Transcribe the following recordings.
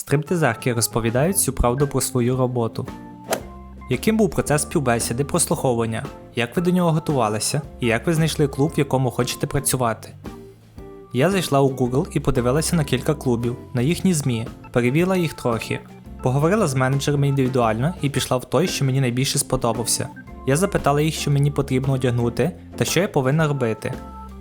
Стриптизерки розповідають всю правду про свою роботу. Яким був процес співбесіди, прослуховування? Як ви до нього готувалися? І як ви знайшли клуб, в якому хочете працювати? Я зайшла у Google і подивилася на кілька клубів, на їхні ЗМІ, перевірила їх трохи, поговорила з менеджерами індивідуально і пішла в той, що мені найбільше сподобався. Я запитала їх, що мені потрібно одягнути та що я повинна робити.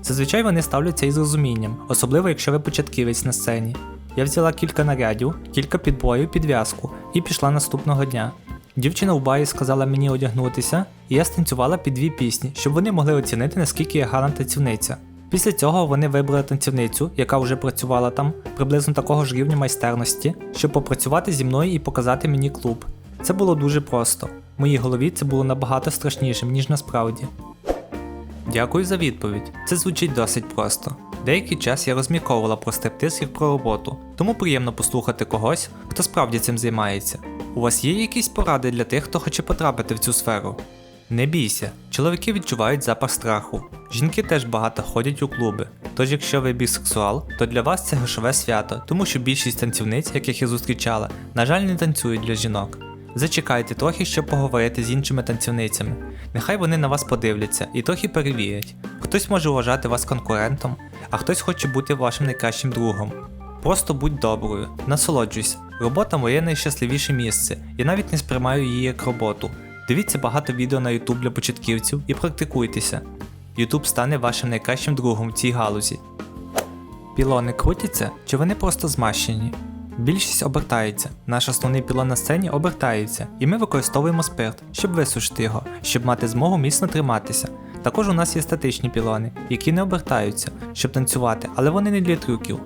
Зазвичай вони ставляться із розумінням, особливо якщо ви початківець на сцені. Я взяла кілька нарядів, кілька підбоїв, підв'язку і пішла наступного дня. Дівчина в барі сказала мені одягнутися, і я станцювала під дві пісні, щоб вони могли оцінити, наскільки я гарна танцівниця. Після цього вони вибрали танцівницю, яка вже працювала там, приблизно такого ж рівня майстерності, щоб попрацювати зі мною і показати мені клуб. Це було дуже просто. В моїй голові це було набагато страшнішим, ніж насправді. Дякую за відповідь. Це звучить досить просто. Деякий час я розмірковувала про стриптиз як про роботу, тому приємно послухати когось, хто справді цим займається. У вас є якісь поради для тих, хто хоче потрапити в цю сферу? Не бійся, чоловіки відчувають запах страху. Жінки теж багато ходять у клуби. Тож, якщо ви бісексуал, то для вас це грошове свято, тому що більшість танцівниць, яких я зустрічала, на жаль, не танцюють для жінок. Зачекайте трохи, щоб поговорити з іншими танцівницями. Нехай вони на вас подивляться і трохи перевірять. Хтось може вважати вас конкурентом, а хтось хоче бути вашим найкращим другом. Просто будь доброю, насолоджуйся. Робота моє найщасливіше місце. Я навіть не сприймаю її як роботу. Дивіться багато відео на YouTube для початківців і практикуйтеся. YouTube стане вашим найкращим другом в цій галузі. Пілони крутяться чи вони просто змащені? Більшість обертається. Наш основний пілон на сцені обертається, і ми використовуємо спирт, щоб висушити його, щоб мати змогу міцно триматися. Також у нас є статичні пілони, які не обертаються, щоб танцювати, але вони не для трюків.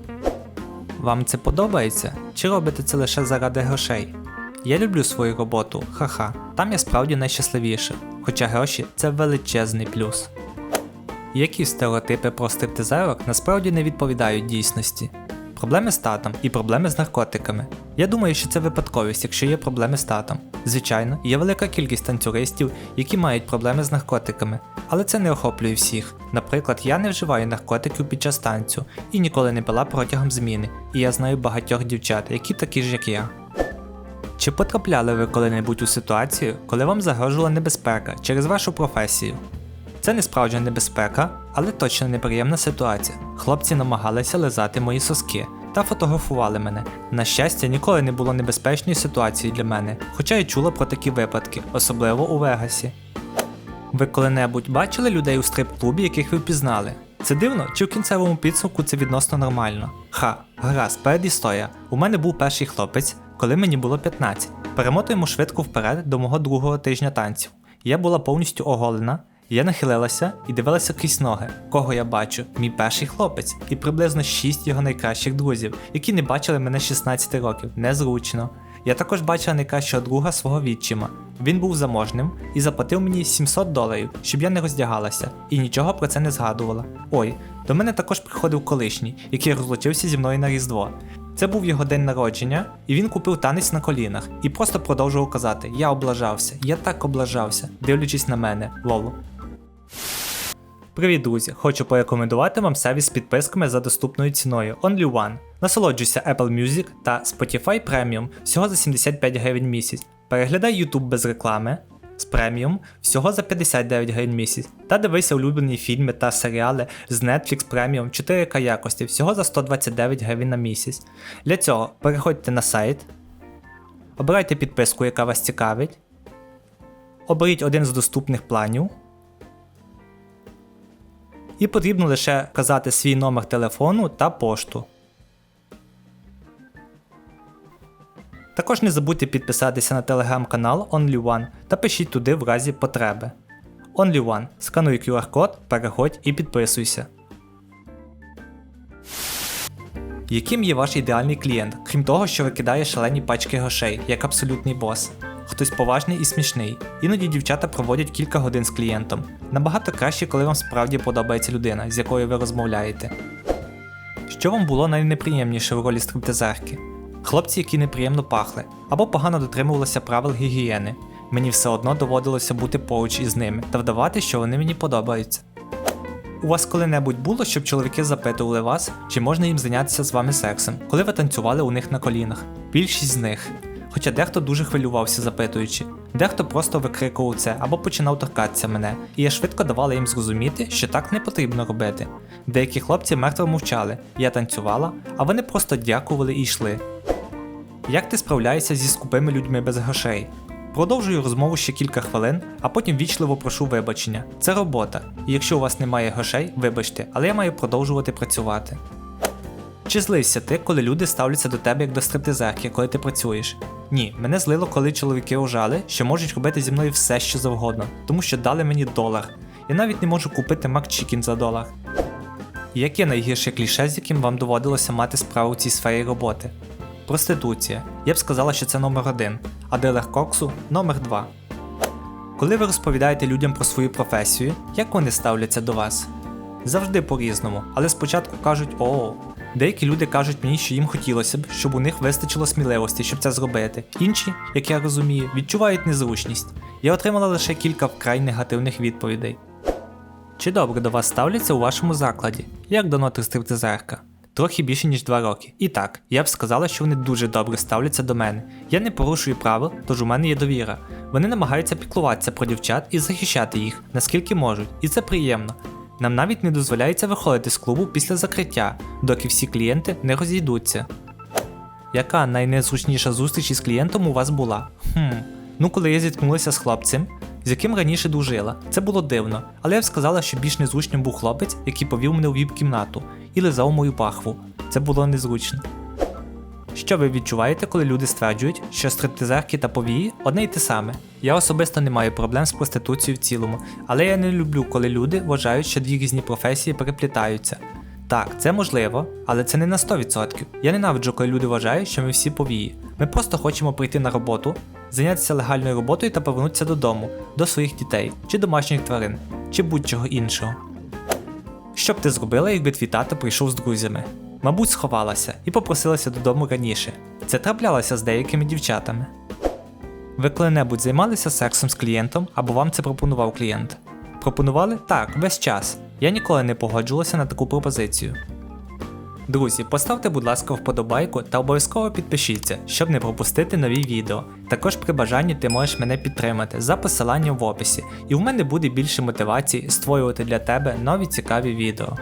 Вам це подобається? Чи робите це лише заради грошей? Я люблю свою роботу, ха-ха. Там я справді найщасливіше, хоча гроші це величезний плюс. Які стереотипи про стриптизерок насправді не відповідають дійсності? Проблеми з татом і проблеми з наркотиками. Я думаю, що це випадковість, якщо є проблеми з татом. Звичайно, є велика кількість танцюристів, які мають проблеми з наркотиками, але це не охоплює всіх. Наприклад, я не вживаю наркотиків під час танцю і ніколи не пила протягом зміни, і я знаю багатьох дівчат, які такі ж, як я. Чи потрапляли ви коли-небудь у ситуацію, коли вам загрожувала небезпека через вашу професію? Це не справжня небезпека, але точно неприємна ситуація. Хлопці намагалися лизати мої соски та фотографували мене. На щастя, ніколи не було небезпечної ситуації для мене, хоча й чула про такі випадки, особливо у Вегасі. Ви коли-небудь бачили людей у стрип-клубі, яких ви впізнали? Це дивно, чи в кінцевому підсумку це відносно нормально? Ха, гаразд, передісторія. У мене був перший хлопець, коли мені було 15. Перемотуємо швидко вперед до мого другого тижня танців. Я була повністю оголена. Я нахилилася і дивилася крізь ноги, кого я бачу, мій перший хлопець, і приблизно 6 його найкращих друзів, які не бачили мене 16 років, незручно. Я також бачила найкращого друга свого відчима. Він був заможним і заплатив мені 700 доларів, щоб я не роздягалася, і нічого про це не згадувала. Ой, до мене також приходив колишній, який розлучився зі мною на Різдво. Це був його день народження, і він купив танець на колінах і просто продовжував казати: Я облажався, я так облажався, дивлячись на мене, лол. Привіт, друзі! Хочу порекомендувати вам сервіс з підписками за доступною ціною Only One. Насолоджуйся Apple Music та Spotify Premium всього за 75 гривень місяць. Переглядай YouTube без реклами з преміум всього за 59 гривень місяць. Та дивися улюблені фільми та серіали з Netflix Premium 4К якості всього за 129 гривень на місяць. Для цього переходьте на сайт, обирайте підписку, яка вас цікавить, оберіть один з доступних планів. І потрібно лише вказати свій номер телефону та пошту. Також не забудьте підписатися на телеграм-канал OnlyOne та пишіть туди в разі потреби. OnlyOne. Скануй QR-код, переходь і підписуйся. Яким є ваш ідеальний клієнт, крім того, що викидає шалені пачки грошей, як абсолютний бос? Хтось поважний і смішний. Іноді дівчата проводять кілька годин з клієнтом. Набагато краще, коли вам справді подобається людина, з якою ви розмовляєте. Що вам було найнеприємніше в ролі стриптизерки? Хлопці, які неприємно пахли, або погано дотримувалися правил гігієни. Мені все одно доводилося бути поруч із ними та вдавати, що вони мені подобаються. У вас коли-небудь було, щоб чоловіки запитували вас, чи можна їм зайнятися з вами сексом, коли ви танцювали у них на колінах? Більшість з них. Хоча дехто дуже хвилювався, запитуючи, дехто просто викрикував це або починав торкатися мене, і я швидко давала їм зрозуміти, що так не потрібно робити. Деякі хлопці мертво мовчали, я танцювала, а вони просто дякували і йшли. Як ти справляєшся зі скупими людьми без грошей? Продовжую розмову ще кілька хвилин, а потім вічливо прошу вибачення. Це робота, і якщо у вас немає грошей, вибачте, але я маю продовжувати працювати. Чи злився ти, коли люди ставляться до тебе як до стриптизерки, коли ти працюєш? Ні, мене злило, коли чоловіки вважали, що можуть робити зі мною все, що завгодно, тому що дали мені долар. Я навіть не можу купити макчікін за долар. Яке найгірше кліше, з яким вам доводилося мати справу у цій сфері роботи? Проституція. Я б сказала, що це номер один, а дилер коксу номер два. Коли ви розповідаєте людям про свою професію, як вони ставляться до вас? Завжди по-різному, але спочатку кажуть о. Деякі люди кажуть мені, що їм хотілося б, щоб у них вистачило сміливості, щоб це зробити. Інші, як я розумію, відчувають незручність. Я отримала лише кілька вкрай негативних відповідей. Чи добре до вас ставляться у вашому закладі? Як давно ти стриптизерка? Трохи більше ніж два роки. І так, я б сказала, що вони дуже добре ставляться до мене. Я не порушую правил, тож у мене є довіра. Вони намагаються піклуватися про дівчат і захищати їх, наскільки можуть, і це приємно. Нам навіть не дозволяється виходити з клубу після закриття, доки всі клієнти не розійдуться. Яка найнезручніша зустріч із клієнтом у вас була? Хм. Ну, коли я зіткнулася з хлопцем, з яким раніше дружила. Це було дивно, але я б сказала, що більш незручним був хлопець, який повів мене у віп-кімнату і лизав мою пахву. Це було незручно. Що ви відчуваєте, коли люди стверджують, що стриптизерки та повії одне й те саме? Я особисто не маю проблем з проституцією в цілому, але я не люблю, коли люди вважають, що дві різні професії переплітаються. Так, це можливо, але це не на 100%. Я ненавиджу, коли люди вважають, що ми всі повії. Ми просто хочемо прийти на роботу, зайнятися легальною роботою та повернутися додому, до своїх дітей, чи домашніх тварин, чи будь-чого іншого. Що б ти зробила, якби твій тато прийшов з друзями? Мабуть, сховалася і попросилася додому раніше. Це траплялося з деякими дівчатами. Ви коли-небудь займалися сексом з клієнтом або вам це пропонував клієнт? Пропонували? Так, весь час. Я ніколи не погоджувалася на таку пропозицію. Друзі, поставте, будь ласка, вподобайку та обов'язково підпишіться, щоб не пропустити нові відео. Також при бажанні ти можеш мене підтримати за посиланням в описі, і в мене буде більше мотивації створювати для тебе нові цікаві відео.